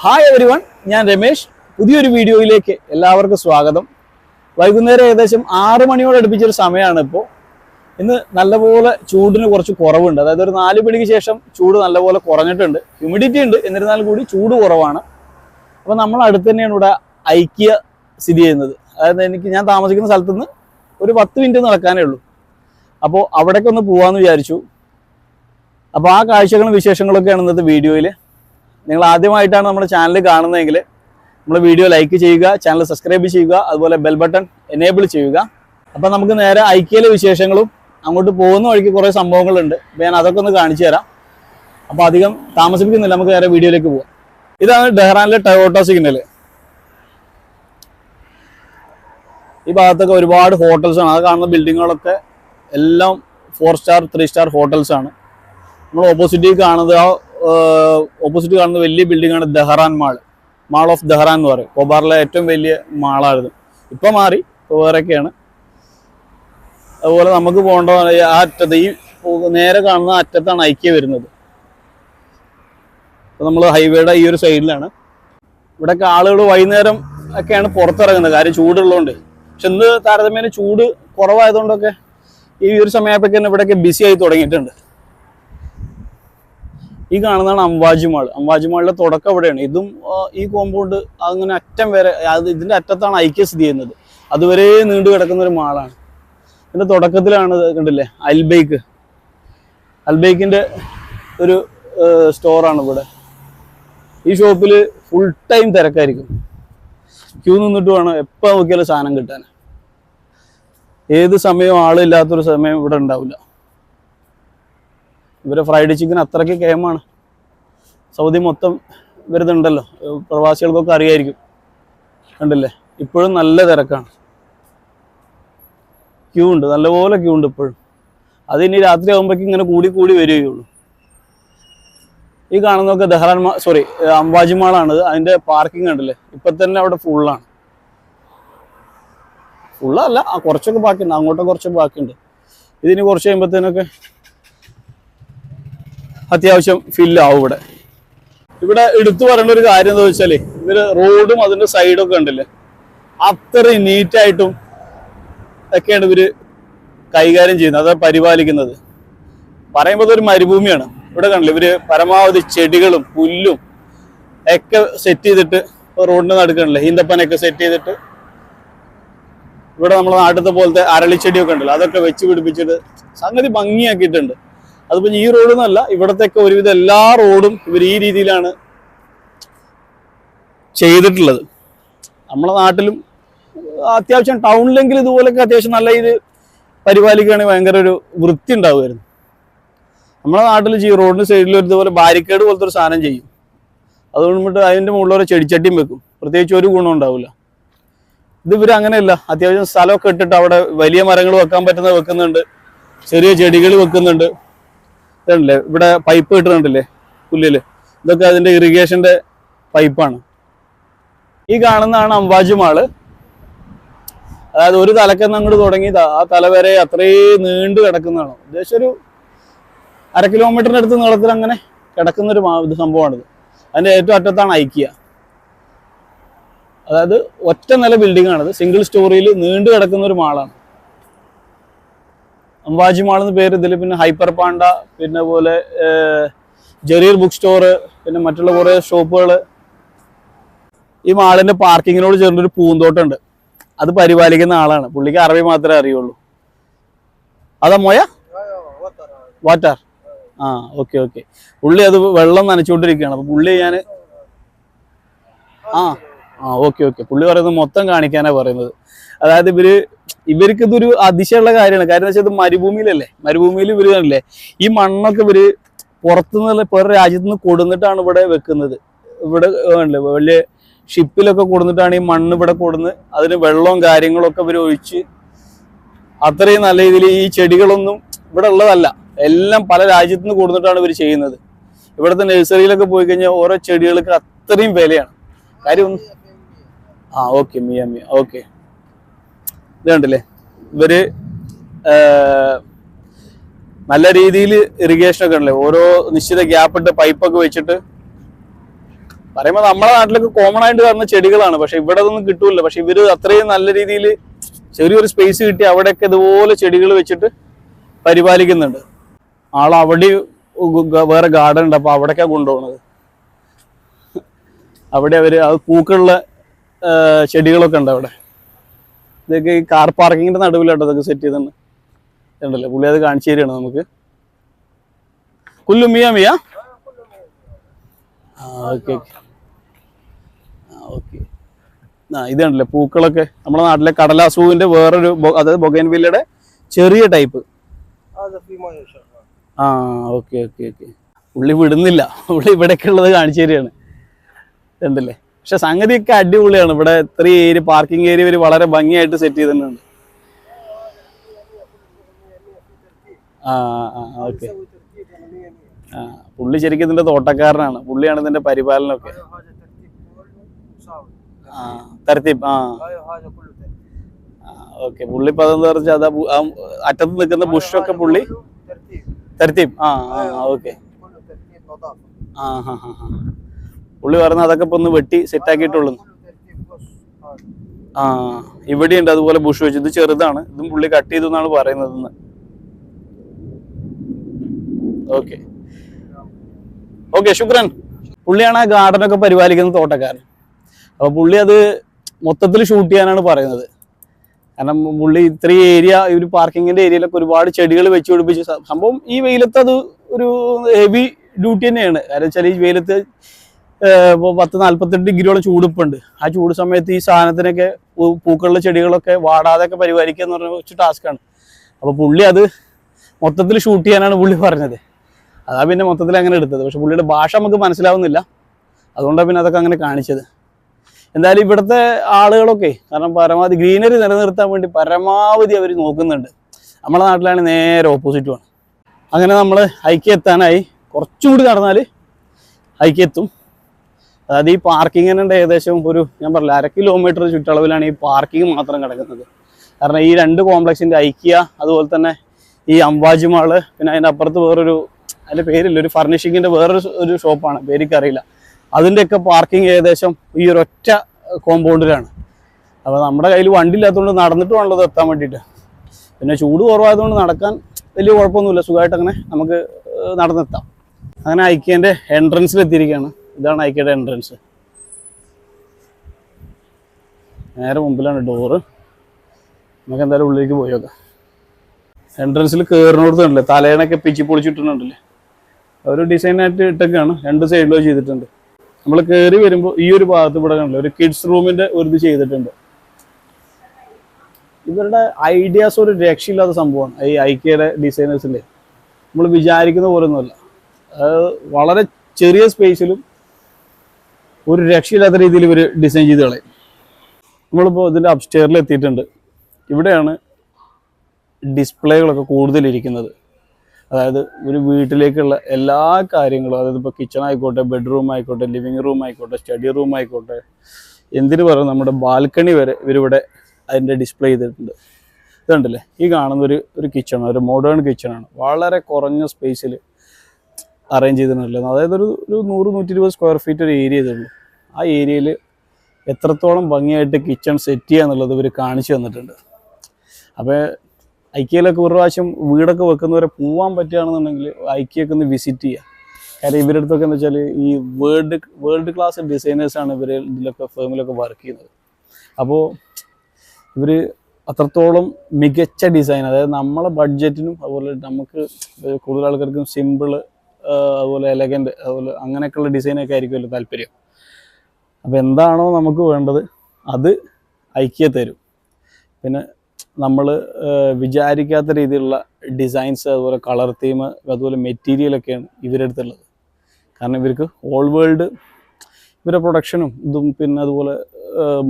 Hi every one ഞാൻ രമേശ്. പുതിയൊരു വീഡിയോയിലേക്ക് എല്ലാവർക്കും സ്വാഗതം. വൈകുന്നേരം ഏകദേശം ആറ് മണിയോട് അടുപ്പിച്ചൊരു സമയമാണ് ഇപ്പോൾ ഇന്ന് നല്ലപോലെ ചൂടിന് കുറച്ച് കുറവുണ്ട്. അതായത് ഒരു നാല് മണിക്ക് ശേഷം ചൂട് നല്ലപോലെ കുറഞ്ഞിട്ടുണ്ട്. ഹ്യൂമിഡിറ്റി ഉണ്ട് എന്നിരുന്നാലും കൂടി ചൂട് കുറവാണ്. അപ്പോൾ നമ്മൾ അടുത്ത് തന്നെയാണ് ഇവിടെ ഐക്യ സ്ഥിതി ചെയ്യുന്നത്. അതായത് എനിക്ക് ഞാൻ താമസിക്കുന്ന സ്ഥലത്തു നിന്ന് ഒരു പത്ത് മിനിറ്റ് നടക്കാനേ ഉള്ളൂ. അപ്പോൾ അവിടേക്കൊന്ന് പോകാമെന്ന് വിചാരിച്ചു. അപ്പോൾ ആ കാഴ്ചകളും വിശേഷങ്ങളൊക്കെയാണ് ഇന്നത്തെ വീഡിയോയിൽ നിങ്ങൾ ആദ്യമായിട്ടാണ് നമ്മുടെ ചാനൽ കാണുന്നതെങ്കിൽ നമ്മൾ വീഡിയോ ലൈക്ക് ചെയ്യുക ചാനൽ സബ്സ്ക്രൈബ് ചെയ്യുക അതുപോലെ ബെൽ ബട്ടൺ എനേബിൾ ചെയ്യുക. അപ്പം നമുക്ക് നേരെ ഐക്യയിലെ വിശേഷങ്ങളും അങ്ങോട്ട് പോകുന്ന വഴിക്ക് കുറേ സംഭവങ്ങളുണ്ട്. ഞാൻ അതൊക്കെ ഒന്ന് കാണിച്ചു തരാം. അപ്പോൾ അധികം താമസിപ്പിക്കുന്നില്ല നമുക്ക് നേരെ വീഡിയോയിലേക്ക് പോകാം ഇതാണ് ഡെഹ്റാനിലെ ടയോട്ട സിഗ്നൽ ഈ ഭാഗത്തൊക്കെ ഒരുപാട് ഹോട്ടൽസ് ആണ്. അത് കാണുന്ന ബിൽഡിങ്ങുകളൊക്കെ എല്ലാം four star three star hotels ആണ്. നമ്മൾ ഓപ്പോസിറ്റിൽ കാണുന്നത് ആ ഓപ്പോസിറ്റ് കാണുന്ന വലിയ ബിൽഡിംഗ് ആണ് Dhahran mall mall of Dhahran എന്ന് പറയും. കോബാറിലെ ഏറ്റവും വലിയ മാളായിരുന്നു ഇപ്പൊ മാറി. ഇപ്പോൾ വേറെയൊക്കെയാണ്. അതുപോലെ നമുക്ക് പോകേണ്ട ആ അറ്റത്ത് ഈ നേരെ കാണുന്ന അറ്റത്താണ് ഐക്യ വരുന്നത്. നമ്മൾ ഹൈവേയുടെ ഈ ഒരു സൈഡിലാണ് ഇവിടെയൊക്കെ ആളുകൾ വൈകുന്നേരം ഒക്കെയാണ് പുറത്തിറങ്ങുന്നത്. കാര്യം ചൂടുള്ളതുകൊണ്ട്. പക്ഷെ ഇന്ന് താരതമ്യേന ചൂട് കുറവായതുകൊണ്ടൊക്കെ ഈ ഒരു സമയത്തൊക്കെ ഇവിടെയൊക്കെ ബിസി ആയി തുടങ്ങിയിട്ടുണ്ട്. ഈ കാണുന്നതാണ് അംബാജി മാൾ. അംബാജി മാളിലെ തുടക്കം എവിടെയാണ് ഇതും ഈ കോമ്പൗണ്ട് അങ്ങനെ അറ്റം വരെ അത് ഇതിന്റെ അറ്റത്താണ് ഐക്യ സ്ഥിതി ചെയ്യുന്നത്. അതുവരെ നീണ്ടു കിടക്കുന്ന ഒരു മാളാണ്. ഇതിന്റെ തുടക്കത്തിലാണ് കണ്ടില്ലേ? അൽബൈക്ക്. അൽബൈക്കിന്റെ ഒരു സ്റ്റോറാണ് ഇവിടെ. ഈ ഷോപ്പിൽ ഫുൾ ടൈം തിരക്കായിരിക്കും. ക്യൂ നിന്നിട്ട് വേണം എപ്പോൾ നോക്കിയാലും സാധനം കിട്ടാൻ. ഏത് സമയവും ആളില്ലാത്തൊരു സമയം ഇവിടെ ഉണ്ടാവില്ല. ഇവരെ ഫ്രൈഡ് ചിക്കൻ അത്രയ്ക്ക് കേമാണ് സൗദി മൊത്തം വരുന്നുണ്ടല്ലോ പ്രവാസികൾക്കൊക്കെ അറിയായിരിക്കും. കണ്ടില്ലേ? ഇപ്പോഴും നല്ല തിരക്കാണ്. ക്യൂ ഉണ്ട്. നല്ലപോലെ ക്യൂ ഉണ്ട് ഇപ്പോഴും. അത് ഇനി രാത്രി ആകുമ്പോഴേക്കും ഇങ്ങനെ കൂടി കൂടി വരികയുള്ളൂ. ഈ കാണുന്നതൊക്കെ ദഹ്റാൻ സോറി അംബാജി മാളാണ് അതിന്റെ പാർക്കിംഗ് ഉണ്ടല്ലേ ഇപ്പം തന്നെ അവിടെ ഫുള്ളാണ് ഫുള്ളല്ല കുറച്ചൊക്കെ ബാക്കിയുണ്ട്. അങ്ങോട്ടൊക്കെ കുറച്ച് ബാക്കിയുണ്ട്. ഇതിന് കുറച്ച് കഴിയുമ്പോഴത്തേനൊക്കെ അത്യാവശ്യം ഫില്ലാവും ഇവിടെ. ഇവിടെ എടുത്തു പറയേണ്ട ഒരു കാര്യം എന്താ വെച്ചാൽ ഇവർ റോഡും അതിന്റെ സൈഡൊക്കെ ഉണ്ടല്ലേ അത്രയും നീറ്റായിട്ടും ഒക്കെയാണ് ഇവർ കൈകാര്യം ചെയ്യുന്നത് അതായത് പരിപാലിക്കുന്നത്. പറയുമ്പോൾ ഒരു മരുഭൂമിയാണ്. ഇവിടെ കണ്ടില്ല ഇവർ പരമാവധി ചെടികളും പുല്ലും ഒക്കെ സെറ്റ് ചെയ്തിട്ട് റോഡിന് നടക്കണില്ല ഈന്തപ്പനൊക്കെ സെറ്റ് ചെയ്തിട്ട് ഇവിടെ നമ്മളെ നാട്ടിലത്തെ പോലത്തെ അരളിച്ചെടിയൊക്കെ ഉണ്ടല്ലോ അതൊക്കെ വെച്ച് പിടിപ്പിച്ചിട്ട് സംഗതി ഭംഗിയാക്കിയിട്ടുണ്ട്. അതിപ്പോ ഈ റോഡ് എന്നല്ല ഇവിടത്തെയൊക്കെ ഒരുവിധം എല്ലാ റോഡും ഇവർ ഈ രീതിയിലാണ് ചെയ്തിട്ടുള്ളത്. നമ്മളെ നാട്ടിലും അത്യാവശ്യം ടൗണിലെങ്കിലും ഇതുപോലൊക്കെ അത്യാവശ്യം നല്ല ഇത് പരിപാലിക്കുകയാണെങ്കിൽ ഭയങ്കര ഒരു വൃത്തി ഉണ്ടാവുമായിരുന്നു. നമ്മളെ നാട്ടിൽ ഈ റോഡിന് സൈഡിൽ ഒരു ഇതുപോലെ ബാരിക്കേഡ് പോലത്തെ ഒരു സാധനം ചെയ്യും. അതുകൊണ്ട് അതിന്റെ മുകളിൽ ഒരു ചെടിച്ചട്ടിയും വെക്കും. പ്രത്യേകിച്ച് ഒരു ഗുണം ഉണ്ടാവില്ല ഇത് ഇവർ അങ്ങനെയല്ല. അത്യാവശ്യം സ്ഥലമൊക്കെ ഇട്ടിട്ട് അവിടെ വലിയ മരങ്ങൾ വെക്കാൻ പറ്റുന്നത് വെക്കുന്നുണ്ട്. ചെറിയ ചെടികൾ വെക്കുന്നുണ്ട്. ഇതുണ്ടല്ലേ ഇവിടെ പൈപ്പ് കിട്ടുന്നുണ്ടല്ലേ പുല്ലിൽ. ഇതൊക്കെ അതിന്റെ ഇറിഗേഷന്റെ പൈപ്പാണ് ഈ കാണുന്നതാണ് അംബാജി മാൾ. അതായത് ഒരു തലക്കെന്ന് അങ്ങോട്ട് തുടങ്ങി ആ തല വരെ അത്രയും നീണ്ടു കിടക്കുന്നതാണ്. ഏകദേശം ഒരു അര കിലോമീറ്ററിന്റെ അടുത്ത് നീളത്തിൽ അങ്ങനെ കിടക്കുന്ന ഒരു സംഭവമാണിത്. അതിന്റെ ഏറ്റവും അറ്റത്താണ് ഐക്യ അതായത് ഒറ്റ നില ബിൽഡിംഗ് ആണിത്. സിംഗിൾ സ്റ്റോറിയിൽ നീണ്ടു കിടക്കുന്ന ഒരു മാളാണ്. അംബാജി മാൾ എന്ന പേര് ഇതിൽ പിന്നെ ഹൈപ്പർ പാണ്ട പിന്നെ പോലെ ജെറിയർ ബുക്ക് സ്റ്റോർ പിന്നെ മറ്റുള്ള കുറേ ഷോപ്പുകൾ ഈ മാളിന്റെ പാർക്കിങ്ങിനോട് ചേർന്നൊരു പൂന്തോട്ടമുണ്ട്. അത് പരിപാലിക്കുന്ന ആളാണ്. പുള്ളിക്ക് അറബി മാത്രമേ അറിയുള്ളൂ. അതാ മോയ? വാറ്റാർ. ആ ഓക്കെ ഓക്കെ. പുള്ളി അത് വെള്ളം നനച്ചുകൊണ്ടിരിക്കുകയാണ്. അപ്പൊ പുള്ളി ഞാൻ ആ ആ ഓക്കെ ഓക്കെ. പുള്ളി പറയുന്നത് മൊത്തം കാണിക്കാനാ പറയുന്നത്. അതായത് ഇവർ ഇവർക്ക് ഇതൊരു അതിശയമുള്ള കാര്യമാണ്. കാര്യം വെച്ചാൽ ഇത് മരുഭൂമിയിലല്ലേ? മരുഭൂമിയിൽ ഇവർ കാണില്ലേ ഈ മണ്ണൊക്കെ ഇവർ പുറത്തുനിന്നുള്ള വേറെ രാജ്യത്ത് നിന്ന് കൊടുന്നിട്ടാണ് ഇവിടെ വെക്കുന്നത്. ഇവിടെ വലിയ ഷിപ്പിലൊക്കെ കൊടുന്നിട്ടാണ് ഈ മണ്ണ് ഇവിടെ കൊടുന്ന് അതിന് വെള്ളവും കാര്യങ്ങളൊക്കെ ഇവർ ഒഴിച്ച് അത്രയും നല്ല രീതിയിൽ ഈ ചെടികളൊന്നും ഇവിടെ ഉള്ളതല്ല. എല്ലാം പല രാജ്യത്തു നിന്ന് കൊടുന്നിട്ടാണ് ഇവർ ചെയ്യുന്നത്. ഇവിടുത്തെ നഴ്സറിയിലൊക്കെ പോയി കഴിഞ്ഞാൽ ഓരോ ചെടികൾക്ക് അത്രയും വിലയാണ്. കാര്യം ആ ഓക്കെ മിയ മിയ. ഓക്കെ. ഇത് കണ്ടില്ലേ? ഇവർ നല്ല രീതിയിൽ ഇറിഗേഷൻ ഒക്കെ ഉണ്ടല്ലേ? ഓരോ നിശ്ചിത ഗ്യാപ്പ് ഇട്ട് പൈപ്പൊക്കെ വെച്ചിട്ട് പറയുമ്പോൾ നമ്മുടെ നാട്ടിലൊക്കെ കോമൺ ആയിട്ട് വരുന്ന ചെടികളാണ്. പക്ഷെ ഇവിടെ ഒന്നും കിട്ടൂല പക്ഷെ ഇവർ അത്രയും നല്ല രീതിയിൽ ചെറിയൊരു സ്പേസ് കിട്ടി അവിടെയൊക്കെ ഇതുപോലെ ചെടികൾ വെച്ചിട്ട് പരിപാലിക്കുന്നുണ്ട്. ആൾ അവിടെ വേറെ ഗാർഡൻ ഉണ്ട്. അപ്പൊ അവിടേക്കാ കൊണ്ടുപോകുന്നത്. അവിടെ അവർ അത് പൂക്കളുള്ള ചെടികളൊക്കെ ഉണ്ട് അവിടെ. ഇതൊക്കെ ഈ കാർ പാർക്കിങ്ങിന്റെ നടുവിലാട്ടോ ഇതൊക്കെ സെറ്റ് ചെയ്തിട്ടുണ്ട് ഉണ്ടല്ലോ പുള്ളി അത് കാണിച്ചു തരികയാണ് നമുക്ക്. കുല്ലുമിയ മിയാ ആ ഓക്കെ ആ ഓക്കെ. പൂക്കളൊക്കെ. നമ്മുടെ നാട്ടിലെ കടലാസൂവിന്റെ വേറൊരു അതായത് ബൊഗൈൻവില്ലയുടെ ചെറിയ ടൈപ്പ്. ആ ഓക്കെ ഓക്കെ ഓക്കെ. ഉള്ളി വിടുന്നില്ല. പുള്ളി ഇവിടേക്കുള്ളത് കാണിച്ചു തരികയാണ്. ഉണ്ടല്ലേ പക്ഷെ സംഗതിയൊക്കെ അടിപൊളിയാണ്. ഇവിടെ ഇത്രയും ഏരിയ പാർക്കിംഗ് ഏരിയ ഇവർ വളരെ ഭംഗിയായിട്ട് സെറ്റ് ചെയ്തിട്ടുണ്ട്. ആ ആ ഓക്കെ ആ പുള്ളി ശരിക്കും ഇതിന്റെ തോട്ടക്കാരനാണ്. പുള്ളിയാണ് ഇതിന്റെ പരിപാലനമൊക്കെ. ആ ആ. ഓക്കെ പുള്ളി ഇപ്പൊ അതെന്ന് പറഞ്ഞാൽ അതാ അറ്റത്ത് നിൽക്കുന്ന ബുഷൊക്കെ പുള്ളി തരത്തിപ്പ്. ആ ഓക്കെ ആ ഹാ ഹാ ഹാ. പുള്ളി പറഞ്ഞ അതൊക്കെ ഇപ്പൊ ഒന്ന് വെട്ടി സെറ്റാക്കിയിട്ടുള്ളൂ ആ ഇവിടെയുണ്ട്. അതുപോലെ ബുഷ് വെച്ച്. ഇത് ചെറുതാണ്. ഇതും പുള്ളി കട്ട് ചെയ്തു എന്നാണ് പറയുന്നത് ഓക്കെ ഓക്കെ ശുക്രൻ. പുള്ളിയാണ് ആ ഗാർഡനൊക്കെ പരിപാലിക്കുന്ന തോട്ടക്കാരൻ. അപ്പൊ പുള്ളി അത് മൊത്തത്തിൽ ഷൂട്ട് ചെയ്യാനാണ് പറയുന്നത്. കാരണം പുള്ളി ഇത്രയും ഏരിയ ഒരു പാർക്കിങ്ങിന്റെ ഏരിയയിലൊക്കെ ഒരുപാട് ചെടികൾ വെച്ച് പിടിപ്പിച്ച്. സംഭവം ഈ വെയിലത്ത് അത് ഒരു ഹെവി ഡ്യൂട്ടി തന്നെയാണ്. കാരണം വെച്ചാൽ ഈ വെയിലത്ത് പത്ത് നാല്പത്തെട്ട് ഡിഗ്രിയോളം ചൂടിപ്പുണ്ട്. ആ ചൂട് സമയത്ത് ഈ സാധനത്തിനൊക്കെ പൂക്കളുടെ ചെടികളൊക്കെ വാടാതെയൊക്കെ പരിപാലിക്കുക എന്ന് പറഞ്ഞ കുറച്ച് ടാസ്ക്കാണ് അപ്പോൾ പുള്ളി അത് മൊത്തത്തിൽ ഷൂട്ട് ചെയ്യാനാണ് പുള്ളി പറഞ്ഞത്. അതാ പിന്നെ മൊത്തത്തിൽ അങ്ങനെ എടുത്തത്. പക്ഷെ പുള്ളിയുടെ ഭാഷ നമുക്ക് മനസ്സിലാവുന്നില്ല. അതുകൊണ്ടാണ് പിന്നെ അതൊക്കെ അങ്ങനെ കാണിച്ചത്. എന്തായാലും ഇവിടുത്തെ ആളുകളൊക്കെ കാരണം പരമാവധി ഗ്രീനറി നിലനിർത്താൻ വേണ്ടി പരമാവധി അവർ നോക്കുന്നുണ്ട്. നമ്മുടെ നാട്ടിലാണ് നേരെ ഓപ്പോസിറ്റുമാണ് അങ്ങനെ നമ്മൾ ഹൈക്ക് എത്താനായി കുറച്ചും കൂടി നടന്നാൽ ഹൈക്ക് എത്തും അതായത് ഈ പാർക്കിങ്ങിനുണ്ട് ഏകദേശം ഒരു ഞാൻ പറഞ്ഞില്ല അര കിലോമീറ്റർ ചുറ്റളവിലാണ് ഈ പാർക്കിംഗ് മാത്രം കിടക്കുന്നത്. കാരണം ഈ രണ്ട് കോംപ്ലക്സിന്റെ ഐക്യ അതുപോലെ തന്നെ ഈ അംബാജി മാൾ പിന്നെ അതിന്റെ അപ്പുറത്ത് വേറൊരു അതിന്റെ പേരില്ല ഒരു ഫർണിഷിങ്ങിന്റെ വേറൊരു ഒരു ഷോപ്പാണ് പേരിക്കറിയില്ല. അതിന്റെയൊക്കെ പാർക്കിംഗ് ഏകദേശം ഈ ഒരു ഒറ്റ കോമ്പൗണ്ടിലാണ് അപ്പോൾ നമ്മുടെ കയ്യിൽ വണ്ടി ഇല്ലാത്തതുകൊണ്ട് നടന്നിട്ട് വേണമല്ലോ എത്താൻ വേണ്ടിയിട്ട്. പിന്നെ ചൂട് കുറവായതുകൊണ്ട് നടക്കാൻ വലിയ കുഴപ്പമൊന്നുമില്ല സുഖമായിട്ട് അങ്ങനെ നമുക്ക് നടന്നെത്താം. അങ്ങനെ ഐക്യന്റെ എൻട്രൻസിൽ എത്തിയിരിക്കുകയാണ്. ഇതാണ് ഐക്കയുടെ എൻട്രൻസ് നേരെ മുമ്പിലാണ് ഡോറ് നമുക്ക് എന്തായാലും ഉള്ളിലേക്ക് പോയി നോക്കാം. എൻട്രൻസിൽ കയറിനോടത്തുണ്ടല്ലേ തലേണൊക്കെ പിച്ചി പൊളിച്ചിട്ടുണ്ടല്ലേ? ഒരു ഡിസൈനായിട്ട് ഇട്ടൊക്കെയാണ്. രണ്ട് സൈഡിലോ ചെയ്തിട്ടുണ്ട്. നമ്മൾ കയറി വരുമ്പോൾ ഈ ഒരു ഭാഗത്ത് ഇവിടെ കണ്ടില്ലേ? ഒരു കിഡ്സ് റൂമിന്റെ ഒരു ഇത് ചെയ്തിട്ടുണ്ട്. ഇവരുടെ ഐഡിയാസ് ഒരു രക്ഷയില്ലാത്ത സംഭവമാണ് ഈ ഐക്യയുടെ ഡിസൈനേഴ്സിന്റെ നമ്മൾ വിചാരിക്കുന്ന പോലെ ഒന്നുമല്ല വളരെ ചെറിയ സ്പേസിലും ഒരു രക്ഷയില്ലാത്ത രീതിയിൽ ഇവർ ഡിസൈൻ ചെയ്ത് കളയും. നമ്മളിപ്പോൾ ഇതിന്റെ അപ്സ്റ്റെയറിൽ എത്തിയിട്ടുണ്ട്. ഇവിടെയാണ് ഡിസ്പ്ലേകളൊക്കെ കൂടുതലിരിക്കുന്നത് അതായത് ഒരു വീട്ടിലേക്കുള്ള എല്ലാ കാര്യങ്ങളും അതായത് ഇപ്പോൾ കിച്ചൺ ആയിക്കോട്ടെ ബെഡ്റൂം ആയിക്കോട്ടെ ലിവിങ് റൂം ആയിക്കോട്ടെ സ്റ്റഡി റൂം ആയിക്കോട്ടെ എന്തിനു പറഞ്ഞാൽ നമ്മുടെ ബാൽക്കണി വരെ ഇവരിവിടെ അതിന്റെ ഡിസ്പ്ലേ ചെയ്തിട്ടുണ്ട്. ഇതുണ്ടല്ലേ ഈ കാണുന്ന ഒരു ഒരു കിച്ചണാണ് ഒരു മോഡേൺ കിച്ചണാണ് വളരെ കുറഞ്ഞ സ്പേസിൽ അറേഞ്ച് ചെയ്തിട്ടുള്ളത് അതായത് ഒരു ഒരു നൂറ് നൂറ്റി ഇരുപത് സ്ക്വയർ ഫീറ്റ് ഒരു ഏരിയ ഇതുള്ളൂ ആ ഏരിയയിൽ എത്രത്തോളം ഭംഗിയായിട്ട് കിച്ചൺ സെറ്റ് ചെയ്യുക എന്നുള്ളത് ഇവർ കാണിച്ചു തന്നിട്ടുണ്ട്. അപ്പോൾ ഐക്യയിലൊക്കെ ഒരു പ്രാവശ്യം വീടൊക്കെ വെക്കുന്നവരെ പോകാൻ പറ്റുകയാണെന്നുണ്ടെങ്കിൽ ഐക്യയൊക്കെ ഒന്ന് വിസിറ്റ് ചെയ്യുക. കാര്യം ഇവരുടെ അടുത്തൊക്കെ എന്താ വെച്ചാൽ ഈ വേൾഡ് വേൾഡ് ക്ലാസ് ഡിസൈനേഴ്സാണ് ഇവർ ഇതിലൊക്കെ ഫേമിലൊക്കെ വർക്ക് ചെയ്യുന്നത്. അപ്പോൾ ഇവർ അത്രത്തോളം മികച്ച ഡിസൈൻ അതായത് നമ്മളെ ബഡ്ജറ്റിനും അതുപോലെ നമുക്ക് കൂടുതൽ ആൾക്കാർക്കും സിമ്പിൾ അതുപോലെ എലഗന്റ് അതുപോലെ അങ്ങനെയൊക്കെയുള്ള ഡിസൈനൊക്കെ ആയിരിക്കുമല്ലോ താല്പര്യം. അപ്പോൾ എന്താണോ നമുക്ക് വേണ്ടത് അത് ഐക്യ തരും. പിന്നെ നമ്മൾ വിചാരിക്കാത്ത രീതിയിലുള്ള ഡിസൈൻസ് അതുപോലെ കളർ തീം അതുപോലെ മെറ്റീരിയലൊക്കെയാണ് ഇവരുടെ അടുത്തുള്ളത്. കാരണം ഇവർക്ക് ഓൾ വേൾഡ് ഇവരുടെ പ്രൊഡക്ഷനും ഇതും പിന്നെ അതുപോലെ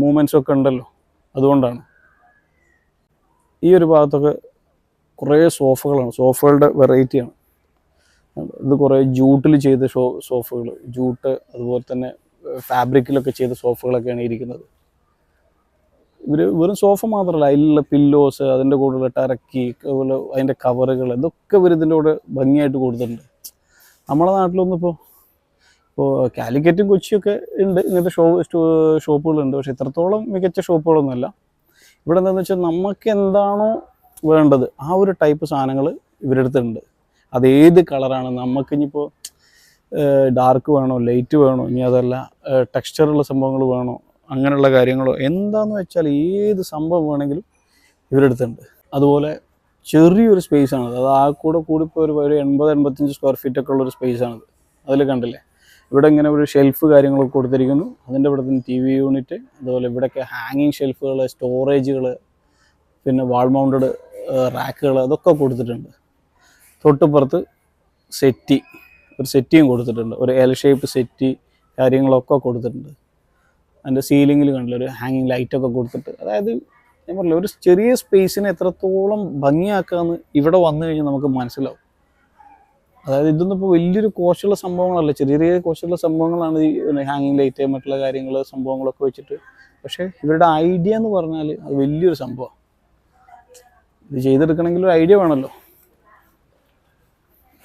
മൂവ്മെന്റ്സും ഒക്കെ ഉണ്ടല്ലോ. അതുകൊണ്ടാണ്. ഈ ഒരു ഭാഗത്തൊക്കെ കുറേ സോഫകളാണ് സോഫകളുടെ വെറൈറ്റിയാണ് ഇത് കുറേ ജൂട്ടിൽ ചെയ്ത ഷോ സോഫകൾ ജൂട്ട് അതുപോലെ തന്നെ ഫാബ്രിക്കിലൊക്കെ ചെയ്ത സോഫകളൊക്കെയാണ് ഇരിക്കുന്നത്. ഇവർ വെറും സോഫ മാത്രമല്ല അതിലുള്ള പില്ലോസ് അതിന്റെ കൂടെയുള്ള ടറക്കി അതുപോലെ അതിന്റെ കവറുകൾ ഇതൊക്കെ ഇവർ ഇതിന്റെ കൂടെ ഭംഗിയായിട്ട് കൊടുത്തിട്ടുണ്ട്. നമ്മുടെ നാട്ടിലൊന്നും ഇപ്പോൾ ഇപ്പോൾ കാലിക്കറ്റും കൊച്ചിയൊക്കെ ഉണ്ട് ഇങ്ങനത്തെ ഷോ ഷോപ്പുകളുണ്ട്. പക്ഷെ ഇത്രത്തോളം മികച്ച ഷോപ്പുകളൊന്നുമല്ല. ഇവിടെ എന്താണെന്ന് വെച്ചാൽ നമുക്ക് എന്താണോ വേണ്ടത് ആ ഒരു ടൈപ്പ് സാധനങ്ങൾ ഇവരുടെ അടുത്തുണ്ട് അത് ഏത് കളറാണ്? നമുക്ക് ഇനിയിപ്പോൾ ഡാർക്ക് വേണോ ലൈറ്റ് വേണോ ഇനി അതല്ല ടെക്സ്ചറുള്ള സംഭവങ്ങൾ വേണോ അങ്ങനെയുള്ള കാര്യങ്ങളോ എന്താന്ന് വെച്ചാൽ ഏത് സംഭവം വേണമെങ്കിലും ഇവരെടുത്തുണ്ട് അതുപോലെ ചെറിയൊരു സ്പേസ് ആണ് അത് ആ കൂടെ കൂടിപ്പോൾ ഒരു ഒരു എൺപത് എൺപത്തഞ്ച് സ്ക്വയർ ഫീറ്റ് ഒക്കെ ഉള്ളൊരു സ്പേസ് ആണത് അതിൽ കണ്ടില്ലേ? ഇവിടെ ഇങ്ങനെ ഒരു ഷെൽഫ് കാര്യങ്ങളൊക്കെ കൊടുത്തിരിക്കുന്നു. അതിന്റെ ഇവിടെ തന്നെ ടി വി യൂണിറ്റ് അതുപോലെ ഇവിടെയൊക്കെ ഹാങ്ങിങ് ഷെൽഫുകൾ സ്റ്റോറേജുകൾ പിന്നെ വാൾ മൗണ്ടഡ് റാക്കുകൾ അതൊക്കെ കൊടുത്തിട്ടുണ്ട്. തൊട്ടുപുറത്ത് സെറ്റി ഒരു സെറ്റിയും കൊടുത്തിട്ടുണ്ട്. ഒരു എൽ ഷേപ്പ് സെറ്റി കാര്യങ്ങളൊക്കെ കൊടുത്തിട്ടുണ്ട്. അതിന്റെ സീലിങ്ങിൽ കണ്ടില്ല ഒരു ഹാങ്ങിങ് ലൈറ്റൊക്കെ കൊടുത്തിട്ട്. അതായത് ഞാൻ പറഞ്ഞില്ല ഒരു ചെറിയ സ്പേസിനെ എത്രത്തോളം ഭംഗിയാക്കാമെന്ന് ഇവിടെ വന്നു കഴിഞ്ഞാൽ നമുക്ക് മനസ്സിലാവും. അതായത് ഇതൊന്നും ഇപ്പോൾ വലിയൊരു കോശമുള്ള സംഭവങ്ങളല്ല. ചെറിയ ചെറിയ കോശമുള്ള സംഭവങ്ങളാണ് ഈ ഹാങ്ങിങ് ലൈറ്റ് മറ്റുള്ള കാര്യങ്ങൾ സംഭവങ്ങളൊക്കെ വെച്ചിട്ട്. പക്ഷേ ഇവരുടെ ഐഡിയ എന്ന് പറഞ്ഞാൽ അത് വലിയൊരു സംഭവമാണ് ഇത് ചെയ്തെടുക്കണമെങ്കിൽ ഒരു ഐഡിയ വേണമല്ലോ.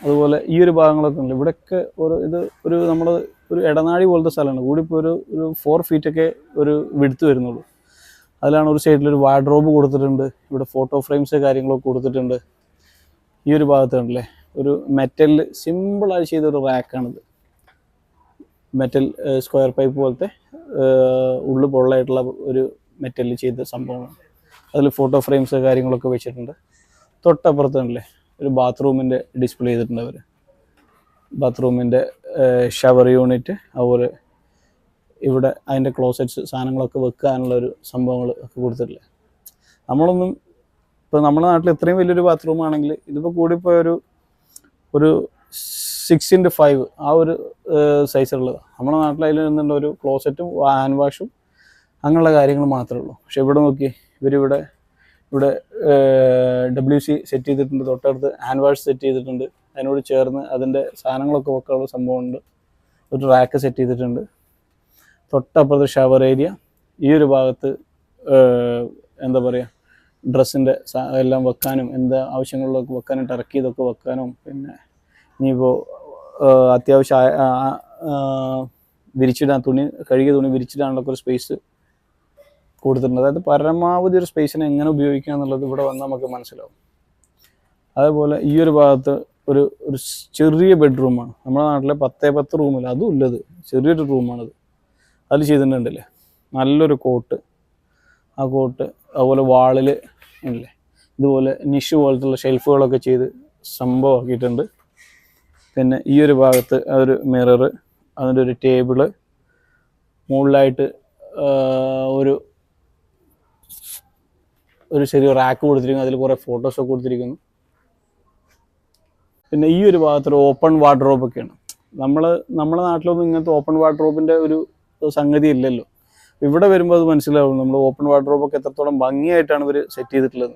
അതുപോലെ ഈ ഒരു ഭാഗങ്ങളൊക്കെ ഉണ്ട് ഇവിടെയൊക്കെ ഒരു ഇത് ഒരു നമ്മൾ ഒരു ഇടനാഴി പോലത്തെ സ്ഥലമാണ്. കൂടിപ്പോൾ ഒരു ഒരു ഫോർ ഫീറ്റൊക്കെ ഒരു വിടുത്ത് വരുന്നുള്ളൂ. അതിലാണ് ഒരു സൈഡിൽ ഒരു വാർഡ്രോബ് കൊടുത്തിട്ടുണ്ട്. ഇവിടെ ഫോട്ടോ ഫ്രെയിംസ് കാര്യങ്ങളൊക്കെ കൊടുത്തിട്ടുണ്ട്. ഈ ഒരു ഭാഗത്തുണ്ടല്ലേ ഒരു മെറ്റലിൽ സിമ്പിളായി ചെയ്തൊരു റാക്കാണിത് മെറ്റൽ സ്ക്വയർ പൈപ്പ് പോലത്തെ ഉള്ളു പൊള്ളായിട്ടുള്ള ഒരു മെറ്റലിൽ ചെയ്ത സംഭവമാണ്. അതിൽ ഫോട്ടോ ഫ്രെയിംസ് കാര്യങ്ങളൊക്കെ വെച്ചിട്ടുണ്ട്. തൊട്ടപ്പുറത്ത് കണ്ടില്ലേ? ഒരു ബാത്റൂമിന്റെ ഡിസ്പ്ലേ ചെയ്തിട്ടുണ്ട് അവർ ബാത്റൂമിന്റെ ഷവർ യൂണിറ്റ് അതുപോലെ ഇവിടെ അതിന്റെ ക്ലോസറ്റ്സ് സാധനങ്ങളൊക്കെ വെക്കാനുള്ള ഒരു സംഭവങ്ങൾ ഒക്കെ കൊടുത്തിട്ടില്ലേ. നമ്മളൊന്നും ഇപ്പോൾ നമ്മുടെ നാട്ടിൽ ഇത്രയും വലിയൊരു ബാത്റൂം ആണെങ്കിൽ ഇതിപ്പോൾ കൂടിപ്പോയ ഒരു ഒരു സിക്സ് ഇന്റു ഫൈവ് ആ ഒരു സൈസുള്ളതാണ് നമ്മുടെ നാട്ടിൽ അതിൽ നിന്നുള്ള ഒരു ക്ലോസറ്റും ഹാൻഡ് വാഷും അങ്ങനെയുള്ള കാര്യങ്ങൾ മാത്രമേ ഉള്ളൂ. പക്ഷെ ഇവിടെ നോക്കി ഇവരിവിടെ ഇവിടെ ഡബ്ല്യു സി സെറ്റ് ചെയ്തിട്ടുണ്ട്. തൊട്ടടുത്ത് ഹാൻഡ് വാഷ് സെറ്റ് ചെയ്തിട്ടുണ്ട്. അതിനോട് ചേർന്ന് അതിന്റെ സാധനങ്ങളൊക്കെ വെക്കാനുള്ള സംഭവമുണ്ട്. ഒരു റാക്ക് സെറ്റ് ചെയ്തിട്ടുണ്ട്. തൊട്ടപ്പുറത്ത് ഷവർ ഏരിയ ഈ ഒരു ഭാഗത്ത് എന്താ പറയുക ഡ്രസ്സിന്റെ എല്ലാം വെക്കാനും എന്താ ആവശ്യങ്ങളിലൊക്കെ വെക്കാനും ടർക്കി ഇതൊക്കെ വെക്കാനും പിന്നെ ഇനിയിപ്പോൾ അത്യാവശ്യം വിരിച്ചിടാൻ തുണി കഴുകിയ തുണി വിരിച്ചിടാനുള്ള ഒരു സ്പേസ് കൊടുത്തിട്ടുണ്ട്. അതായത് പരമാവധി ഒരു സ്പേസിനെ എങ്ങനെ ഉപയോഗിക്കുക എന്നുള്ളത് ഇവിടെ വന്ന് നമുക്ക് മനസ്സിലാവും. അതേപോലെ ഈ ഒരു ഭാഗത്ത് ഒരു ഒരു ചെറിയ ബെഡ്റൂമാണ് നമ്മുടെ നാട്ടിലെ പത്തേ പത്ത് റൂമില്ല അതും ഇല്ലത് ചെറിയൊരു റൂമാണത് അതിൽ ചെയ്തിട്ടുണ്ടല്ലേ? നല്ലൊരു കോട്ട് ആ കോട്ട് അതുപോലെ വാളിൽ ഇല്ലേ? ഇതുപോലെ നിഷ് പോലത്തുള്ള ഷെൽഫുകളൊക്കെ ചെയ്ത് സംഭവമാക്കിയിട്ടുണ്ട്. പിന്നെ ഈ ഒരു ഭാഗത്ത് ഒരു മിറർ അതിന്റെ ഒരു ടേബിൾ മുകളിലായിട്ട് ഒരു ഒരു ചെറിയ റാക്ക് കൊടുത്തിരിക്കുന്നു അതിൽ കുറേ ഫോട്ടോസൊക്കെ കൊടുത്തിരിക്കുന്നു. പിന്നെ ഈ ഒരു ഭാഗത്തൊരു ഓപ്പൺ വാർഡ്രോബ് ഒക്കെയാണ്. നമ്മൾ നമ്മുടെ നാട്ടിലൊന്നും ഇങ്ങനത്തെ ഓപ്പൺ വാർഡ്രോബിന്റെ ഒരു സംഗതി ഇല്ലല്ലോ. ഇവിടെ വരുമ്പോൾ അത് മനസ്സിലാവും നമ്മൾ ഓപ്പൺ വാർഡ്രോബ് ഒക്കെ എത്രത്തോളം ഭംഗിയായിട്ടാണ് ഇവർ സെറ്റ് ചെയ്തിട്ടുള്ളത്.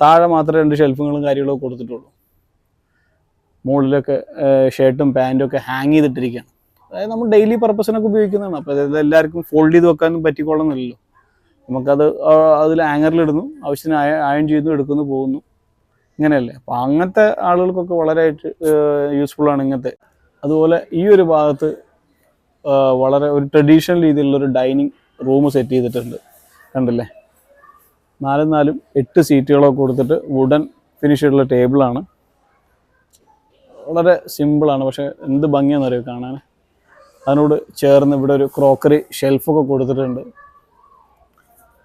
താഴെ മാത്രമേ രണ്ട് ഷെൽഫുകളും കാര്യങ്ങളൊക്കെ കൊടുത്തിട്ടുള്ളൂ. മുകളിലൊക്കെ ഷർട്ടും പാന്റും ഒക്കെ ഹാങ് ചെയ്തിട്ടിരിക്കുകയാണ്. അതായത് നമ്മൾ ഡെയിലി പർപ്പസിനൊക്കെ ഉപയോഗിക്കുന്നതാണ്. അപ്പോൾ എല്ലാവർക്കും ഫോൾഡ് ചെയ്ത് വെക്കാനും പറ്റിക്കൊള്ളുന്നില്ലല്ലോ നമുക്കത് അതിൽ ആങ്ങറിലിടുന്നു ആവശ്യത്തിന് അയ അയൺ ചെയ്യുന്നു എടുക്കുന്നു പോകുന്നു. ഇങ്ങനെയല്ലേ. അപ്പോൾ അങ്ങനത്തെ ആളുകൾക്കൊക്കെ വളരെ യൂസ്ഫുൾ ആണ് ഇങ്ങനത്തെ. അതുപോലെ ഈ ഒരു ഭാഗത്ത് വളരെ ഒരു ട്രഡീഷണൽ രീതിയിലുള്ള ഒരു ഡൈനിങ് റൂം സെറ്റ് ചെയ്തിട്ടുണ്ട്. കണ്ടല്ലേ? നാലും നാലും എട്ട് സീറ്റുകളൊക്കെ കൊടുത്തിട്ട് വുഡൻ ഫിനിഷ് ചെയ്തിട്ടുള്ള ടേബിളാണ് വളരെ സിമ്പിളാണ് പക്ഷേ എന്ത് ഭംഗിയാണെന്നറിയോ കാണാൻ അതിനോട് ചേർന്ന് ഇവിടെ ഒരു ക്രോക്കറി ഷെൽഫൊക്കെ കൊടുത്തിട്ടുണ്ട്.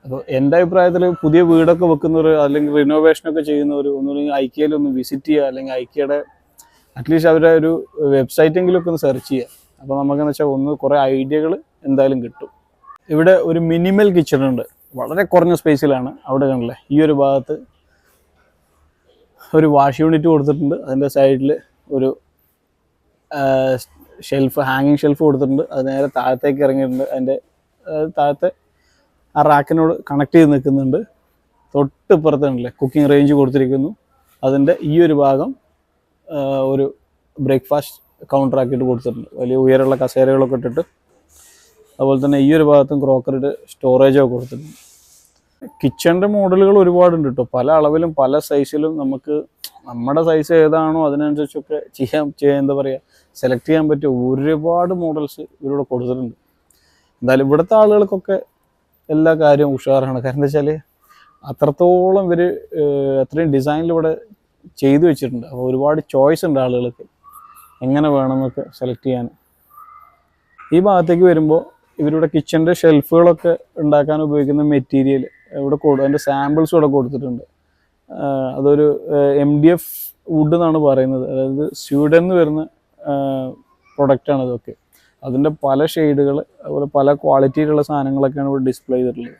അപ്പോൾ എന്റെ അഭിപ്രായത്തിൽ പുതിയ വീടൊക്കെ വെക്കുന്നവർ അല്ലെങ്കിൽ റിനോവേഷനൊക്കെ ചെയ്യുന്നവർ ഒന്നുമില്ലെങ്കിൽ ഐക്കിയയിൽ ഒന്ന് വിസിറ്റ് ചെയ്യുക അല്ലെങ്കിൽ ഐക്യയുടെ അറ്റ്ലീസ്റ്റ് അവരുടെ ഒരു വെബ്സൈറ്റെങ്കിലും ഒക്കെ ഒന്ന് സെർച്ച് ചെയ്യുക. അപ്പോൾ നമുക്കെന്ന് വെച്ചാൽ ഒന്ന് കുറേ ഐഡിയകൾ എന്തായാലും കിട്ടും. ഇവിടെ ഒരു മിനിമൽ കിച്ചൺ ഉണ്ട്. വളരെ കുറഞ്ഞ സ്പേസിലാണ് അവിടെ കണ്ടില്ലേ? ഈ ഒരു ഭാഗത്ത് ഒരു വാഷ് യൂണിറ്റ് കൊടുത്തിട്ടുണ്ട്. അതിന്റെ സൈഡിൽ ഒരു ഷെൽഫ് ഹാങ്ങിങ് ഷെൽഫ് കൊടുത്തിട്ടുണ്ട്. അത് നേരെ താഴത്തേക്ക് ഇറങ്ങിയിട്ടുണ്ട്. അതിന്റെ താഴത്തെ ആ റാക്കിനോട് കണക്ട് ചെയ്ത് നിൽക്കുന്നുണ്ട്. തൊട്ട് ഇപ്പുറത്തുണ്ടല്ലേ കുക്കിംഗ് റേഞ്ച് കൊടുത്തിരിക്കുന്നു. അതിന്റെ ഈ ഒരു ഭാഗം ഒരു ബ്രേക്ക്ഫാസ്റ്റ് കൗണ്ടർ ആക്കിയിട്ട് കൊടുത്തിട്ടുണ്ട്. വലിയ ഉയരമുള്ള കസേരകളൊക്കെ ഇട്ടിട്ട്. അതുപോലെ തന്നെ ഈ ഒരു ഭാഗത്തും ക്രോക്കറിയുടെ സ്റ്റോറേജോ കൊടുത്തിട്ടുണ്ട്. കിച്ചണിന്റെ മോഡലുകൾ ഒരുപാടുണ്ട് കേട്ടോ. പല അളവിലും പല സൈസിലും നമുക്ക് നമ്മുടെ സൈസ് ഏതാണോ അതിനനുസരിച്ചൊക്കെ ചെയ്യാൻ ചെയ്യാൻ എന്താ പറയുക സെലക്ട് ചെയ്യാൻ പറ്റിയ ഒരുപാട് മോഡൽസ് ഇവരിവിടെ കൊടുത്തിട്ടുണ്ട്. എന്തായാലും ഇവിടുത്തെ ആളുകൾക്കൊക്കെ എല്ലാ കാര്യവും ഉഷാറാണ്. കാരണം എന്താ വെച്ചാൽ അത്രത്തോളം ഇവർ അത്രയും ഡിസൈനിലൂടെ ചെയ്തു വെച്ചിട്ടുണ്ട്. അപ്പോൾ ഒരുപാട് ചോയ്സ് ഉണ്ട് ആളുകൾക്ക്. എങ്ങനെ വേണമെന്നൊക്കെ സെലക്ട് ചെയ്യാൻ. ഈ ഭാഗത്തേക്ക് വരുമ്പോൾ ഇവരുടെ കിച്ചന്റെ ഷെൽഫുകളൊക്കെ ഉണ്ടാക്കാൻ ഉപയോഗിക്കുന്ന മെറ്റീരിയൽ ഇവിടെ കൊടു അതിന്റെ സാമ്പിൾസ് ഇവിടെ കൊടുത്തിട്ടുണ്ട്. അതൊരു എം ഡി എഫ് വുഡ് എന്നാണ് പറയുന്നത്. അതായത് സ്വീഡൻ നിന്ന് വരുന്ന പ്രൊഡക്റ്റാണ് ഇതൊക്കെ അതിന്റെ പല ഷെയ്ഡുകൾ അതുപോലെ പല ക്വാളിറ്റിയിലുള്ള സാധനങ്ങളൊക്കെയാണ് ഇവിടെ ഡിസ്പ്ലേ ചെയ്തിട്ടുള്ളത്.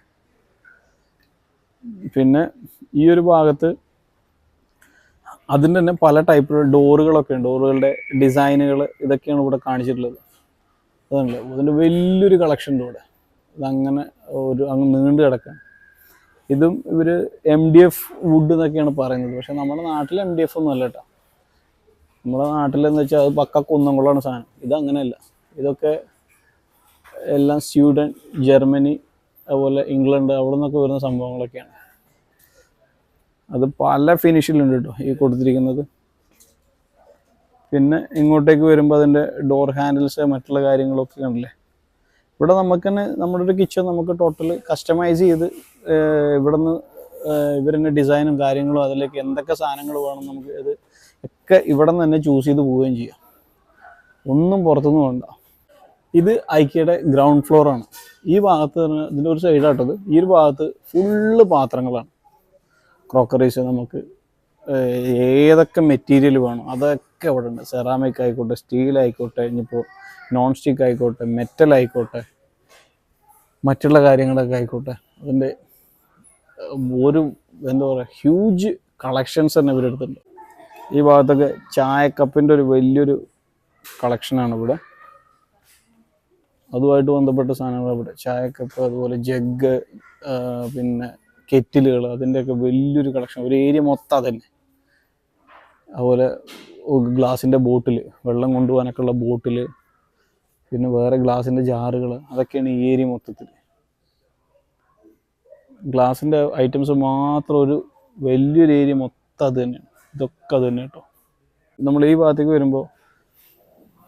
പിന്നെ ഈ ഒരു ഭാഗത്ത് അതിന്റെ തന്നെ പല ടൈപ്പിലുള്ള ഡോറുകളൊക്കെ ഉണ്ട്. ഡോറുകളുടെ ഡിസൈനുകൾ ഇതൊക്കെയാണ് ഇവിടെ കാണിച്ചിട്ടുള്ളത്. അതാണല്ലോ അതിന്റെ വലിയൊരു കളക്ഷൻ ഉണ്ട് ഇവിടെ. അതങ്ങനെ ഒരു അങ്ങ് നീണ്ടു കിടക്കാൻ ഇതും ഇവർ എം ഡി എഫ് വുഡ് എന്നൊക്കെയാണ് പറയുന്നത്. പക്ഷെ നമ്മുടെ നാട്ടിൽ എം ഡി എഫ് ഒന്നും അല്ല കേട്ടോ. നമ്മുടെ നാട്ടിലെന്ന് വെച്ചാൽ അത് പക്ക കുന്നംകുളമാണ് സാധനം. ഇതങ്ങനെയല്ല. ഇതൊക്കെ എല്ലാം സ്വീഡൻ ജർമ്മനി അതുപോലെ ഇംഗ്ലണ്ട് അവിടെ നിന്നൊക്കെ വരുന്ന സംഭവങ്ങളൊക്കെയാണ്. അത് പല ഫിനിഷിലുണ്ട് കേട്ടോ ഈ കൊടുത്തിരിക്കുന്നത്. പിന്നെ ഇങ്ങോട്ടേക്ക് വരുമ്പോൾ അതിന്റെ ഡോർ ഹാൻഡിൽസ് മറ്റുള്ള കാര്യങ്ങളൊക്കെ കണ്ടില്ലേ? ഇവിടെ നമുക്ക് തന്നെ നമ്മുടെ ഒരു കിച്ചൺ നമുക്ക് ടോട്ടൽ കസ്റ്റമൈസ് ചെയ്ത് ഇവിടെ നിന്ന് തന്നെ ഡിസൈനും കാര്യങ്ങളും അതിലേക്ക് എന്തൊക്കെ സാധനങ്ങൾ വേണം നമുക്ക് ഇത് ഒക്കെ ഇവിടെ നിന്ന് തന്നെ ചൂസ് ചെയ്ത് പോവുകയും ചെയ്യാം. ഒന്നും പുറത്തുനിന്ന് വേണ്ട. ഇത് ഐക്യയുടെ ഗ്രൗണ്ട് ഫ്ലോറാണ് ഈ ഭാഗത്ത് ഇതിന്റെ ഒരു സൈഡായിട്ടത് ഈ ഒരു ഭാഗത്ത് ഫുള്ള് പാത്രങ്ങളാണ്. ക്രോക്കറീസ് നമുക്ക് ഏതൊക്കെ മെറ്റീരിയൽ വേണം അതൊക്കെ അവിടെ ഉണ്ട് സെറാമിക് ആയിക്കോട്ടെ സ്റ്റീൽ ആയിക്കോട്ടെ ഇനിയിപ്പോൾ നോൺ സ്റ്റിക്ക് ആയിക്കോട്ടെ മെറ്റൽ ആയിക്കോട്ടെ മറ്റുള്ള കാര്യങ്ങളൊക്കെ ആയിക്കോട്ടെ. അതിന്റെ ഒരു എന്താ പറയുക ഹ്യൂജ് കളക്ഷൻസ് തന്നെ ഇവരെടുത്തിട്ടുണ്ട് ഈ ഭാഗത്തൊക്കെ ചായക്കപ്പിന്റെ ഒരു വലിയൊരു കളക്ഷനാണ് ഇവിടെ. അതുമായിട്ട് ബന്ധപ്പെട്ട സാധനങ്ങൾ അവിടെ ചായക്കപ്പ് അതുപോലെ ജഗ് പിന്നെ കെറ്റിലുകൾ അതിന്റെയൊക്കെ വലിയൊരു കളക്ഷൻ ഒരു ഏരിയ മൊത്തം അതന്നെ. അതുപോലെ ഗ്ലാസിന്റെ ബോട്ടിൽ വെള്ളം കൊണ്ടുപോകാനൊക്കെ ഉള്ള ബോട്ടിൽ പിന്നെ വേറെ ഗ്ലാസിന്റെ ജാറുകൾ അതൊക്കെയാണ് ഈ ഏരിയ മൊത്തത്തിൽ ഗ്ലാസിന്റെ ഐറ്റംസ് മാത്രം ഒരു വലിയൊരു ഏരിയ മൊത്തം അത് തന്നെയാണ് ഇതൊക്കെ അത് തന്നെ കേട്ടോ. നമ്മൾ ഈ ഭാഗത്തേക്ക് വരുമ്പോൾ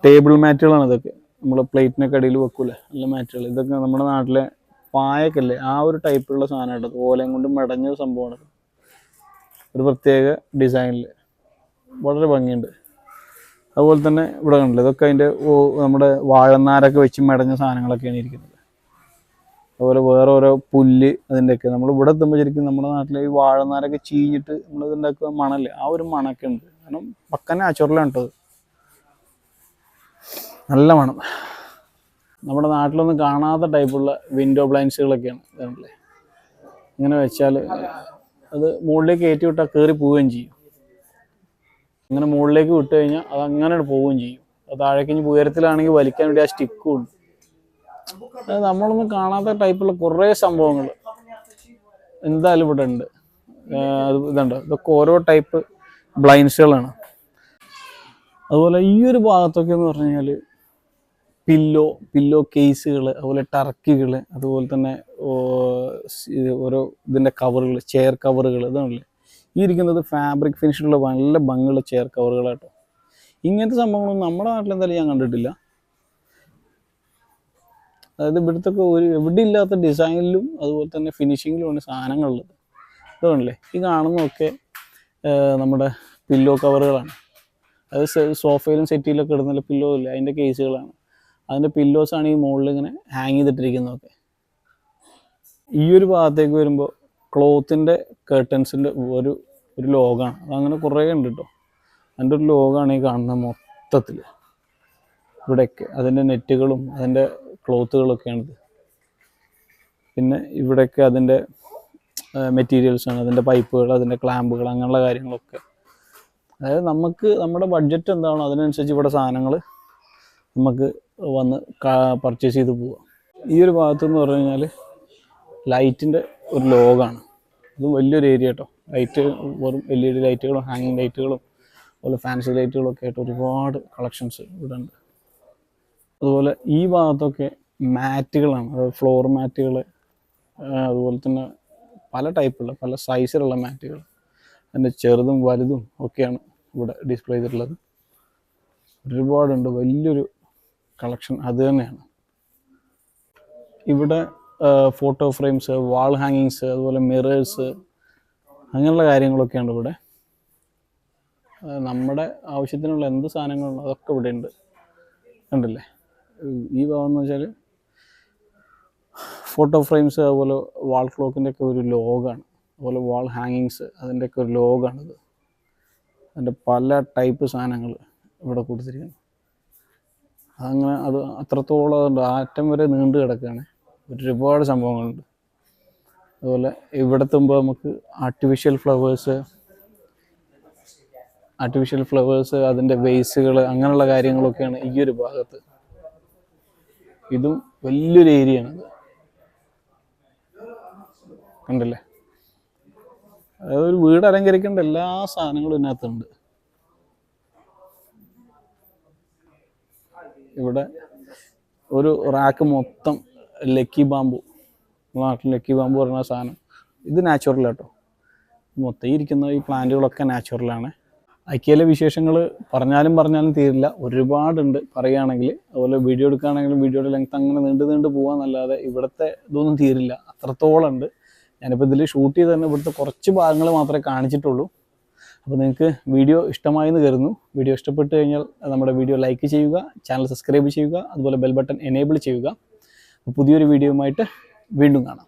ടേബിൾ മാറ്റുകളാണ് ഇതൊക്കെ. നമ്മൾ പ്ലേറ്റിനൊക്കെ ഇടയിൽ വെക്കൂലേ? നല്ല മാറ്റുകൾ ഇതൊക്കെ നമ്മുടെ നാട്ടിലെ പായക്കല്ലേ? ആ ഒരു ടൈപ്പിലുള്ള സാധനമായിട്ട് ഓലയും കൊണ്ട് മെടഞ്ഞ സംഭവമാണ് ഒരു പ്രത്യേക ഡിസൈനിൽ വളരെ ഭംഗിയുണ്ട്. അതുപോലെ തന്നെ ഇവിടെ കണ്ടില്ല? ഇതൊക്കെ അതിന്റെ നമ്മുടെ വാഴനാരൊക്കെ വെച്ച് മെടഞ്ഞ സാധനങ്ങളൊക്കെയാണ് ഇരിക്കുന്നത്. അതുപോലെ വേറെ ഓരോ പുല്ല് അതിന്റെയൊക്കെ. നമ്മൾ ഇവിടെ എത്തുമ്പോൾ ശരിക്കും നമ്മുടെ നാട്ടിലെ ഈ വാഴനാരൊക്കെ ചീഞ്ഞിട്ട് നമ്മൾ ഇതുണ്ടാക്കുക മണല്ലേ? ആ ഒരു മണമൊക്കെ ഉണ്ട്. കാരണം പക്ക നാച്ചുറലാണ് കേട്ടോ ഇത്. നല്ല മണം നമ്മുടെ നാട്ടിലൊന്നും കാണാത്ത ടൈപ്പുള്ള വിൻഡോ ബ്ലൈൻസുകളൊക്കെയാണ് ഇതാണല്ലേ ഇങ്ങനെ വെച്ചാൽ അത് മുകളിലേക്ക് കയറ്റി വിട്ടാൽ കയറി പോവുകയും ചെയ്യും. അങ്ങനെ മുകളിലേക്ക് വിട്ട് കഴിഞ്ഞാൽ അത് അങ്ങനെ പോവുകയും ചെയ്യും. അത് താഴേക്ക് ഇനി ഉയരത്തിലാണെങ്കിൽ വലിക്കാൻ വേണ്ടി ആ സ്റ്റിക്കും ഉണ്ട്. അത് നമ്മളൊന്നും കാണാത്ത ടൈപ്പുള്ള കുറേ സംഭവങ്ങൾ. എന്തായാലും ഇവിടെ ഉണ്ട്. അത് ഇതുണ്ട്. ഇതൊക്കെ ഓരോ ടൈപ്പ് ബ്ലൈൻസുകളാണ് അതുപോലെ ഈ ഒരു ഭാഗത്തൊക്കെ എന്ന് പറഞ്ഞു കഴിഞ്ഞാൽ പില്ലോ പില്ലോ കേസുകൾ അതുപോലെ ടർക്കികൾ അതുപോലെ തന്നെ ഓരോ ഇതിന്റെ കവറുകൾ ചെയർ കവറുകൾ ഇതാണല്ലേ? ഈ ഇരിക്കുന്നത് ഫാബ്രിക് ഫിനിഷിലുള്ള നല്ല ഭംഗിയുള്ള ചെയർ കവറുകളാട്ടോ. ഇങ്ങനത്തെ സംഭവങ്ങളൊന്നും നമ്മുടെ നാട്ടിൽ എന്തായാലും ഞാൻ കണ്ടിട്ടില്ല. അതായത് ഇവിടുത്തെ ഒരു എവിടെ ഇല്ലാത്ത ഡിസൈനിലും അതുപോലെ തന്നെ ഫിനിഷിങ്ങിലുമാണ് സാധനങ്ങളുള്ളത്. ഇതാണല്ലേ? ഈ കാണുന്നതൊക്കെ നമ്മുടെ പില്ലോ കവറുകളാണ്. അത് സോഫയിലും സെറ്റിയിലൊക്കെ ഇടുന്ന പില്ലോ ഇല്ല അതിന്റെ കേസുകളാണ്. അതിന്റെ പില്ലോസാണ് ഈ മുകളിൽ ഇങ്ങനെ ഹാങ് ചെയ്തിട്ടിരിക്കുന്നതൊക്കെ ഈ ഒരു ഭാഗത്തേക്ക് വരുമ്പോൾ ക്ലോത്തിന്റെ കേർട്ടൻസിന്റെ ഒരു ഒരു ലോഗാണ്. അതങ്ങനെ കുറേ ഉണ്ട് കേട്ടോ അതിന്റെ ഒരു ലോഗാണ് ഈ കാണുന്ന മൊത്തത്തിൽ. ഇവിടെയൊക്കെ അതിന്റെ നെറ്റുകളും അതിന്റെ ക്ലോത്തുകളൊക്കെയാണിത് പിന്നെ ഇവിടെയൊക്കെ അതിന്റെ മെറ്റീരിയൽസാണ് അതിന്റെ പൈപ്പുകൾ അതിന്റെ ക്ലാമ്പുകൾ അങ്ങനെയുള്ള കാര്യങ്ങളൊക്കെ. അതായത് നമുക്ക് നമ്മുടെ ബഡ്ജറ്റ് എന്താണോ അതിനനുസരിച്ച് ഇവിടെ സാധനങ്ങൾ നമുക്ക് വന്ന് പർച്ചേസ് ചെയ്ത് പോവാം. ഈ ഒരു ഭാഗത്ത് എന്ന് പറഞ്ഞു കഴിഞ്ഞാൽ ലൈറ്റിന്റെ ഒരു ലോഗാണ്. ഇത് വലിയൊരു ഏരിയ കേട്ടോ ലൈറ്റ് വെറും എൽ ഇ ഡി ലൈറ്റുകളും ഹാങ്ങിങ് ലൈറ്റുകളും അതുപോലെ ഫാൻസി ലൈറ്റുകളും ഒക്കെ ആയിട്ട് ഒരുപാട് കളക്ഷൻസ് ഇവിടെ ഉണ്ട് അതുപോലെ ഈ ഭാഗത്തൊക്കെ മാറ്റുകളാണ് അതായത് ഫ്ലോർ മാറ്റുകൾ അതുപോലെ തന്നെ പല ടൈപ്പുള്ള പല സൈസിലുള്ള മാറ്റുകൾ അതിന്റെ ചെറുതും വലുതും ഒക്കെയാണ് ഇവിടെ ഡിസ്പ്ലേ ചെയ്തിട്ടുള്ളത്. ഒരുപാടുണ്ട്. വലിയൊരു കളക്ഷൻ അത് തന്നെയാണ്. ഇവിടെ ഫോട്ടോ ഫ്രെയിംസ് വാൾ ഹാങ്ങിങ്സ് അതുപോലെ മിറേഴ്സ് അങ്ങനെയുള്ള കാര്യങ്ങളൊക്കെയാണ് ഇവിടെ. നമ്മുടെ ആവശ്യത്തിനുള്ള എന്ത് സാധനങ്ങളുണ്ടോ അതൊക്കെ ഇവിടെ ഉണ്ട്. കണ്ടില്ലേ? ഈ ഭാഗം എന്ന് വെച്ചാൽ ഫോട്ടോ ഫ്രെയിംസ് അതുപോലെ വാൾ ക്ലോക്കിന്റെ ഒക്കെ ഒരു ലോഗാണ്. അതുപോലെ വാൾ ഹാങ്ങിങ്സ് അതിന്റെയൊക്കെ ഒരു ലോഗാണിത്. അതിന്റെ പല ടൈപ്പ് സാധനങ്ങൾ ഇവിടെ കൊടുത്തിരിക്കുന്നു. അങ്ങനെ അത് അത്രത്തോളം ആറ്റം വരെ നീണ്ടു കിടക്കുകയാണ്. ഒരുപാട് സംഭവങ്ങളുണ്ട്. അതുപോലെ ഇവിടെ എത്തുമ്പോൾ നമുക്ക് ആർട്ടിഫിഷ്യൽ ഫ്ലവേഴ്സ് ആർട്ടിഫിഷ്യൽ ഫ്ലവേഴ്സ് അതിന്റെ വേസുകൾ അങ്ങനെയുള്ള കാര്യങ്ങളൊക്കെയാണ് ഈ ഒരു ഭാഗത്ത്. ഇതും വലിയൊരു ഏരിയയാണ് കണ്ടില്ലേ? അതായത് ഒരു വീട് അലങ്കരിക്കേണ്ട എല്ലാ സാധനങ്ങളും ഇതിനകത്തുണ്ട്. ഇവിടെ ഒരു റാക്ക് മൊത്തം ലക്കി ബാമ്പു നാട്ടിൽ ലക്കി ബാമ്പു പറയുന്ന സാധനം. ഇത് നാച്ചുറൽ കേട്ടോ മൊത്തം ഇരിക്കുന്ന ഈ പ്ലാന്റുകളൊക്കെ നാച്ചുറലാണ് ഐക്യയിലെ വിശേഷങ്ങൾ പറഞ്ഞാലും പറഞ്ഞാലും തീരില്ല. ഒരുപാടുണ്ട് പറയുകയാണെങ്കിൽ. അതുപോലെ വീഡിയോ എടുക്കുകയാണെങ്കിലും വീഡിയോയുടെ ലെങ്ത് അങ്ങനെ നീണ്ടു നീണ്ടു പോകാന്നല്ലാതെ ഇവിടുത്തെ ഇതൊന്നും തീരില്ല. അത്രത്തോളം ഉണ്ട്. ഞാനിപ്പോൾ ഇതിൽ ഷൂട്ട് ചെയ്ത് തന്നെ ഇവിടുത്തെ കുറച്ച് ഭാഗങ്ങൾ മാത്രമേ കാണിച്ചിട്ടുള്ളൂ. അപ്പോൾ നിങ്ങൾക്ക് വീഡിയോ ഇഷ്ടമായെന്ന് കരുതുന്നു. വീഡിയോ ഇഷ്ടപ്പെട്ട് കഴിഞ്ഞാൽ നമ്മുടെ വീഡിയോ ലൈക്ക് ചെയ്യുക ചാനൽ സബ്സ്ക്രൈബ് ചെയ്യുക അതുപോലെ ബെൽ ബട്ടൺ എനേബിൾ ചെയ്യുക. പുതിയൊരു വീഡിയോയുമായിട്ട് വീണ്ടും കാണാം.